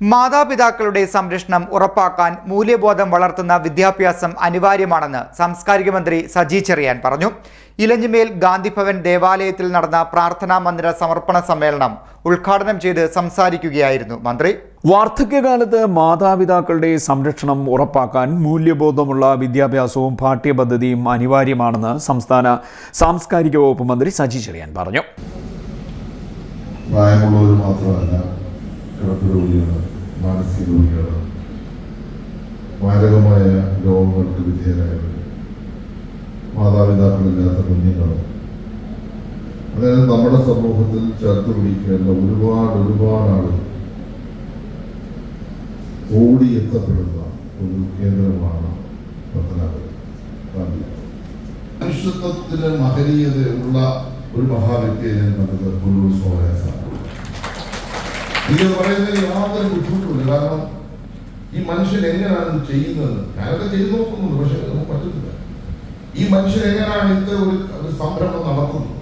മാതാപിതാക്കളുടെ സംരക്ഷണം ഉറപ്പാക്കാൻ മൂല്യബോധം വളർത്തുന്ന വിദ്യാഭ്യാസം അനിവാര്യമാണെന്ന് സാംസ്കാരിക മന്ത്രി സജി ചെറിയാൻ പറഞ്ഞു. ഇലഞ്ഞിമേൽ ഗാന്ധിഭവൻ ദേവാലയത്തിൽ നടന്ന പ്രാർത്ഥനാ മന്ദിര സമർപ്പണ സമ്മേളനം ഉദ്ഘാടനം ചെയ്ത് സംസാരിക്കുകയായിരുന്നു മന്ത്രി. വാർദ്ധക്യകാലത്ത് മാതാപിതാക്കളുടെ സംരക്ഷണം ഉറപ്പാക്കാൻ മൂല്യബോധമുള്ള വിദ്യാഭ്യാസവും പാഠ്യപദ്ധതിയും അനിവാര്യമാണെന്ന് സംസ്ഥാന സാംസ്കാരിക വകുപ്പ് മന്ത്രി സജി ചെറിയാൻ പറഞ്ഞു. പ്രായമുള്ളവർ മാത്രമല്ല രോഗികൾ മാനസിക രോഗികൾ മാരകമായ രോഗങ്ങൾക്ക് വിധേയരായവർ മാതാപിതാക്കളില്ലാത്ത കുഞ്ഞുങ്ങൾ അതായത് നമ്മുടെ സമൂഹത്തിൽ ചേർത്ത് പിടിക്കേണ്ട ഒരുപാട് ഒരുപാട് ആളുകൾ ഓടിയെത്തപ്പെടുന്ന ഒരു കേന്ദ്രമാണ് പത്തനാപുരം. മനുഷ്യത്വത്തിന് മഹനീയതയുള്ള ഒരു മഹാവ്യക്തിയെ ഞാൻ കണ്ടത് പുല്ലൂർ സോമരാജാണ് ഇത് പറയുന്നത് യാതൊരു ബുദ്ധിമുട്ടുമില്ല. കാരണം ഈ മനുഷ്യൻ എങ്ങനെയാണ് ചെയ്യുന്നത് ഞാനൊക്കെ ചെയ്തു നോക്കുന്നുണ്ട് പക്ഷെ അതൊന്നും പറ്റുന്നില്ല ഈ മനുഷ്യൻ എങ്ങനെയാണ് ഇത്ര ഒരു സംരംഭം നടത്തുന്നത്?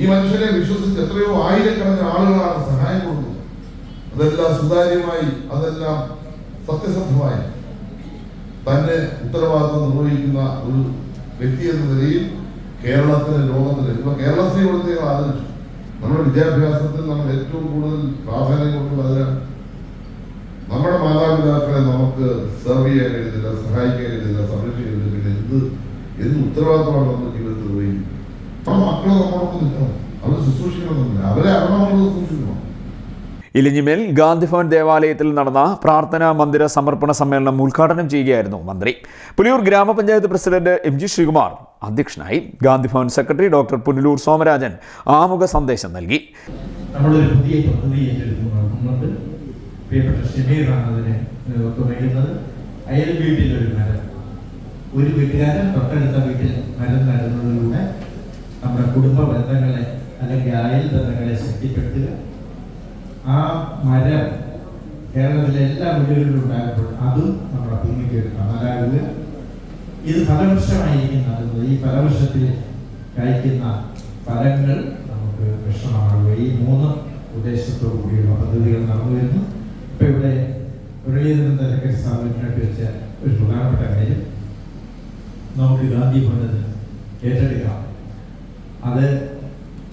ഈ മനുഷ്യനെ വിശ്വസിച്ച് എത്രയോ ആയിരക്കണക്കിന് ആളുകളാണ് സഹായം കൊടുക്കുന്നത്. അതെല്ലാം സുതാര്യമായി അതെല്ലാം സത്യസന്ധമായി തന്നെ ഉത്തരവാദിത്വം നിർവഹിക്കുന്ന ഒരു വ്യക്തി എന്ന നിലയിൽ കേരളത്തിന് ലോകത്തിന് ഇപ്പൊ കേരളത്തെ ഇവിടുത്തെ ആദരിച്ചു. നമ്മുടെ വിദ്യാഭ്യാസത്തിൽ നമ്മൾ ഏറ്റവും കൂടുതൽ പ്രാധാന്യം കൊടുക്കുന്നത് നമ്മുടെ മാതാപിതാക്കളെ നമുക്ക് സെർവ് ചെയ്യാൻ കഴിയുന്നില്ല സഹായിക്കാൻ കഴിയുന്നില്ല സംരക്ഷിക്കാൻ കഴിയുന്നില്ല പിന്നെ എന്ത് എന്ത് ഉത്തരവാദിത്തമാണ് നമ്മുടെ ജീവിതത്തിൽ നിർവഹിക്കുന്നത് ആ മക്കളെ നമ്മളൊക്കെ നിൽക്കണം. അവർ ശുശ്രൂഷിക്കണമെന്നില്ല. അവരെ അവർ നമ്മൾ ശുശ്രൂഷിക്കണം. ഇലിഞ്ഞിമേൽ ഗാന്ധിഭവൻ ദേവാലയത്തിൽ നടന്ന പ്രാർത്ഥനാ മന്ദിര സമർപ്പണ സമ്മേളനം ഉദ്ഘാടനം ചെയ്യുകയായിരുന്നു മന്ത്രി. പുലിയൂർ ഗ്രാമപഞ്ചായത്ത് പ്രസിഡന്റ് എം ജി ശ്രീകുമാർ അധ്യക്ഷനായി ഗാന്ധിഭവൻ സെക്രട്ടറി ഡോക്ടർ പുനലൂർ സോമരാജൻ ആമുഖ സന്ദേശം നൽകി. നമ്മളൊരു പുതിയ പദ്ധതി ഏറ്റെടുത്ത് നടത്തുന്നുണ്ട് പ്രിയപ്പെട്ട ഷമീറാണ് അതിന് നേതൃത്വം നൽകുന്നത് അയൽ ഒരു വീട്ടുകാരൻ തൊട്ടടുത്ത വീട്ടിൽ മരം നടുന്നതിലൂടെ നമ്മുടെ കുടുംബ ബന്ധങ്ങളെ അല്ലെങ്കിൽ അയൽ ബന്ധങ്ങളെ ശക്തിപ്പെടുത്തുക ആ മരം കേരളത്തിലെ എല്ലാ വീടുകളിലും ഉണ്ടായപ്പോൾ അതും നമ്മുടെ ഭൂമിക്ക് അതായത് ഇത് ഫലവൃക്ഷമായിരിക്കും നൽകുന്നത് ഈ ഫലവൃക്ഷത്തിൽ കഴിക്കുന്ന ഫലങ്ങൾ നമുക്ക് വിഷമാകുക ഈ മൂന്ന് ഉദ്ദേശത്തോടു കൂടിയുള്ള പദ്ധതികൾ നടന്നു വരുന്നു. ഇപ്പൊ ഇവിടെ മുരളീധരൻ തലക്കെ സ്ഥാപനത്തിനായിട്ട് വെച്ച ഒരു പ്രധാനപ്പെട്ട കാര്യം നമുക്ക് ഗാന്ധി ഭവനത് ഏറ്റെടുക്കാം. അത്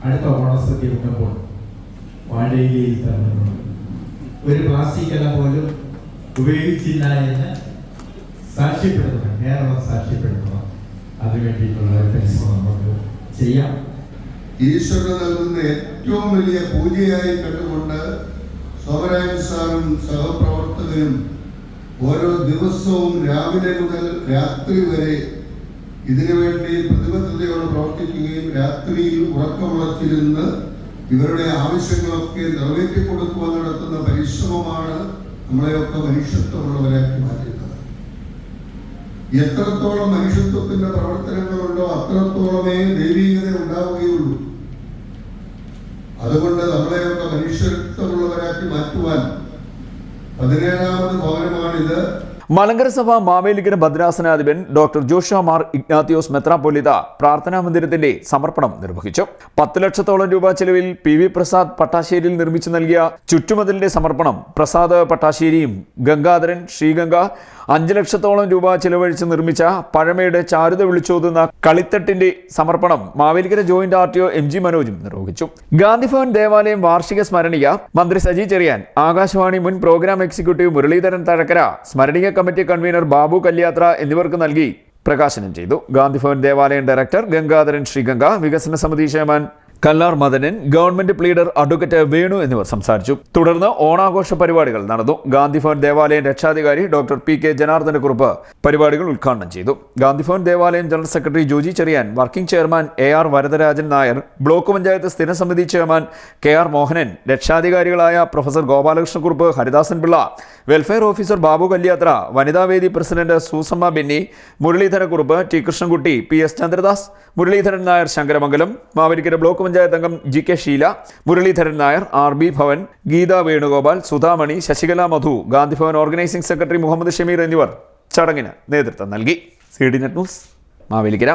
അടുത്ത ഓണസദ്യ ഉണ്ടപ്പോൾ വാഴയിലേക്ക് തന്നിട്ടുണ്ട് ഒരു പ്ലാസ്റ്റിക് അല പോലും ഉപയോഗിച്ചില്ല എന്ന് സാക്ഷ്യപ്പെടുത്തണം കേരളം സാക്ഷ്യപ്പെടുത്തണം അതിനു വേണ്ടിയിട്ടുള്ള ഒരു പരിശ്രമം നമുക്ക് ചെയ്യാം. ഈശ്വരന് നൽകുന്ന ഏറ്റവും വലിയ പൂജയായി കണ്ടുകൊണ്ട് സോമരാജൻ സാറും സഹപ്രവർത്തകരും ഓരോ ദിവസവും രാവിലെ മുതൽ രാത്രി വരെ ഇതിനുവേണ്ടി പ്രതിബദ്ധതയോടെ പ്രവർത്തിക്കുകയും രാത്രിയിൽ ഉറക്കമുളച്ചിരുന്ന് ഇവരുടെ ആവശ്യങ്ങളൊക്കെ നിറവേറ്റി കൊടുക്കുവാൻ നടത്തുന്ന പരിശ്രമമാണ് നമ്മളെയൊക്കെ മനുഷ്യത്വമുള്ളവരാക്കി മാറ്റുന്നത് എത്രത്തോളം മനുഷ്യത്വത്തിന്റെ പ്രവർത്തനങ്ങളുണ്ടോ അത്രത്തോളമേ ദൈവീകത ഉണ്ടാവുകയുള്ളൂ. അതുകൊണ്ട് നമ്മളെയൊക്കെ മനുഷ്യത്വമുള്ളവരാക്കി മാറ്റുവാൻ പതിനേഴാമത് ഭവനമാണിത്. മലങ്കര സഭ മാവേലിക്കര ഭദ്രാസനാധിപൻ ഡോക്ടർ ജോഷ മാർ ഇഗ്നാത്തിയോസ് മെത്രാപ്പൊലിത പ്രാർത്ഥനാ മന്ദിരത്തിന്റെ സമർപ്പണം നിർവഹിച്ചു. പത്ത് ലക്ഷത്തോളം രൂപ ചെലവിൽ പി വി പ്രസാദ് പട്ടാശ്ശേരിയിൽ നിർമ്മിച്ചു നൽകിയ ചുറ്റുമതിലിന്റെ സമർപ്പണം പ്രസാദ് പട്ടാശ്ശേരിയും ഗംഗാധരൻ ശ്രീഗംഗ അഞ്ച് ലക്ഷത്തോളം രൂപ ചെലവഴിച്ച് നിർമ്മിച്ച പഴമയുടെ ചാരുത വിളിച്ചോതുന്ന കളിത്തട്ടിന്റെ സമർപ്പണം Mavelikkara joint R T O M G മനോജും നിർവഹിച്ചു. ഗാന്ധിഭവൻ ദേവാലയം വാർഷിക സ്മരണിക മന്ത്രി സജി ചെറിയാൻ ആകാശവാണി മുൻ പ്രോഗ്രാം എക്സിക്യൂട്ടീവ് മുരളീധരൻ തഴക്കര സ്മരണിക കമ്മിറ്റി കൺവീനർ ബാബു കല്യാത്ര എന്നിവർക്ക് നൽകി പ്രകാശനം ചെയ്തു. ഗാന്ധിഭവൻ ദേവാലയം ഡയറക്ടർ ഗംഗാധരൻ ശ്രീഗംഗ വികസന സമിതി chairman Kallar Madanan government pleader advocate Venu എന്നിവർ സംസാരിച്ചു. തുടർന്ന് ഓണാഘോഷ പരിപാടികൾ നടന്നു. ഗാന്ധിഭവൻ ദേവാലയം രക്ഷാധികാരി ഡോക്ടർ പി കെ ജനാർദ്ദനക്കുറുപ്പ് പരിപാടികൾ ഉദ്ഘാടനം ചെയ്തു. ഗാന്ധിഭവൻ ദേവാലയം general secretary Joji Cherian working chairman A R Varadarajan Nair block panchayat സ്ഥിരം സമിതി chairman K R Mohanan രക്ഷാധികാരികളായ professor Gopalakrishnakkurup Haridasan Pillai welfare officer Babu Kalyathra വനിതാവേദി president Susamma Benny Muraleedharakkurup T Krishnankutty P S Chandradas Muraleedharan Nair Sankaramangalam Mavelikkara block panchayat അംഗം G K Sheela Muraleedharan Nair R B Bhavan Geetha Venugopal Sudhamani Sasikala Madhu Gandhibhavan organising secretary Muhammad Shameer എന്നിവർ ചടങ്ങിന് നേതൃത്വം നൽകി. C D net news Mavelikkara.